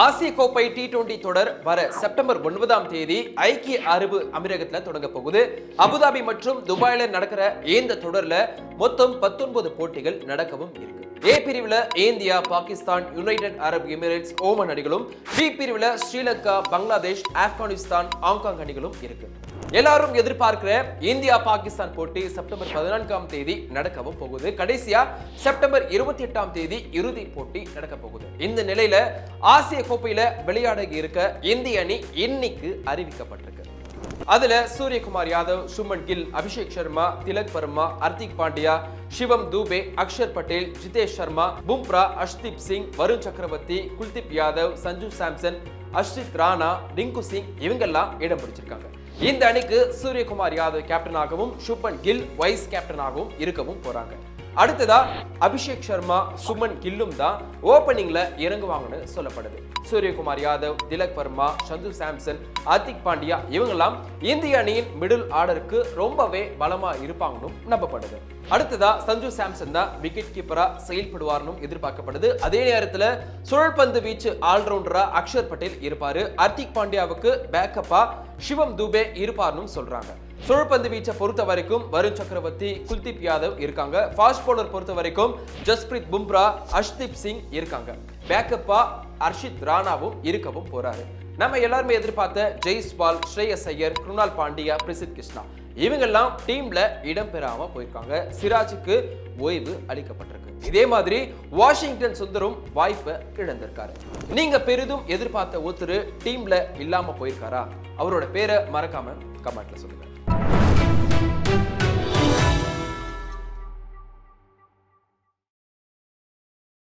ஆசிய கோப்பை T twenty தொடர் வர செப்டம்பர் ஒன்பதாம் தேதி ஐக்கிய அரபு அமீரகத்தில் தொடங்க போகுது. அபுதாபி மற்றும் துபாயில நடக்கிற இந்த தொடர்ல மொத்தம் பத்தொன்பது போட்டிகள் நடக்கவும் இருக்கு. ஏ பிரிவுல India Pakistan United Arab Emirates Oman அணிகளும் பி பிரிவுல ஸ்ரீலங்கா பங்களாதேஷ் ஆப்கானிஸ்தான் ஹாங்காங் அணிகளும் இருக்கு. எல்லாரும் எதிர்பார்க்கிற இந்தியா பாகிஸ்தான் போட்டி செப்டம்பர் பதினான்காம் தேதி நடக்கவும் போகுது. கடைசியா செப்டம்பர் இருபத்தி எட்டாம் தேதி இறுதி போட்டி நடக்க போகுது. இந்த நிலையில ஆசிய கோப்பையில விளையாட இருக்க இந்திய அணி இன்னைக்கு அறிவிக்கப்பட்டிருக்கு. அதுல சூரியகுமார் யாதவ் சுமன் கில் அபிஷேக் சர்மா திலக் வர்மா ஹர்திக் பாண்டியா சிவம் தூபே அக்ஷர் பட்டேல் ஜிதேஷ் சர்மா பும்ரா அஷ்தீப் சிங் வருண் சக்கரவர்த்தி குல்தீப் யாதவ் சஞ்சு சாம்சன் அர்ஷித் ராணா ரிங்கு சிங் இவங்கெல்லாம் இடம் பிடிச்சிருக்காங்க. இந்த அணிக்கு சூரியகுமார் யாதவ் கேப்டனாகவும் சுப்பன் கில் வைஸ் கேப்டனாகவும் இருக்கவும் போறாங்க. அடுத்ததா அபிஷேக் சர்மா சுமன் கில்லும் தான் ஓப்பனிங்ல இறங்குவாங்கன்னு சொல்லப்படுது. சூரியகுமார் யாதவ் திலக் வர்மா சந்து சாம்சன் ஹர்திக் பாண்டியா இவங்கெல்லாம் இந்திய அணியின் மிடில் ஆர்டருக்கு ரொம்பவே பலமா இருப்பாங்கன்னு நம்பப்படுது. அடுத்ததா சஞ்சு சாம்சன் தான் விக்கெட் கீப்பரா செயல்படுவார்னும் எதிர்பார்க்கப்படுது. அதே நேரத்துல சுழற்பந்து வீச்சு ஆல்ரவுண்டரா அக்ஷர் பட்டேல் இருப்பாரு. ஹர்திக் பாண்டியாவுக்கு பேக்கப்பா சிவம் தூபே இருப்பார்னும் சொல்றாங்க. சுழற்பந்து வீச்சை பொறுத்த வரைக்கும் வருண் சக்கரவர்த்தி குல்தீப் யாதவ் இருக்காங்க. ஃபாஸ்ட் பவுலர் பொறுத்த வரைக்கும் ஜஸ்பிரீத் பும்ரா அஷ்தீப் சிங் இருக்காங்க. பேக்கப்பா அர்ஷித் ராணாவும் இருக்கவும் போறாரு. நம்ம எல்லாருமே எதிர்பார்த்த ஜெய்ஸ்வால் ஸ்ரேயஸ் ஐயர் குருணால் பாண்டியா பிரசித் கிருஷ்ணா இவங்கெல்லாம் டீம்ல இடம்பெறாம போயிருக்காங்க. சிராஜுக்கு ஓய்வு அளிக்கப்பட்டிருக்கு. இதே மாதிரி வாஷிங்டன் சுந்தரும் வாய்ப்பை இழந்திருக்காரு. நீங்க பெரிதும் எதிர்பார்த்த ஒருத்தர் டீம்ல இல்லாம போயிருக்காரா? அவரோட பேரை மறக்காம கமெண்ட்ல சொல்லுங்க.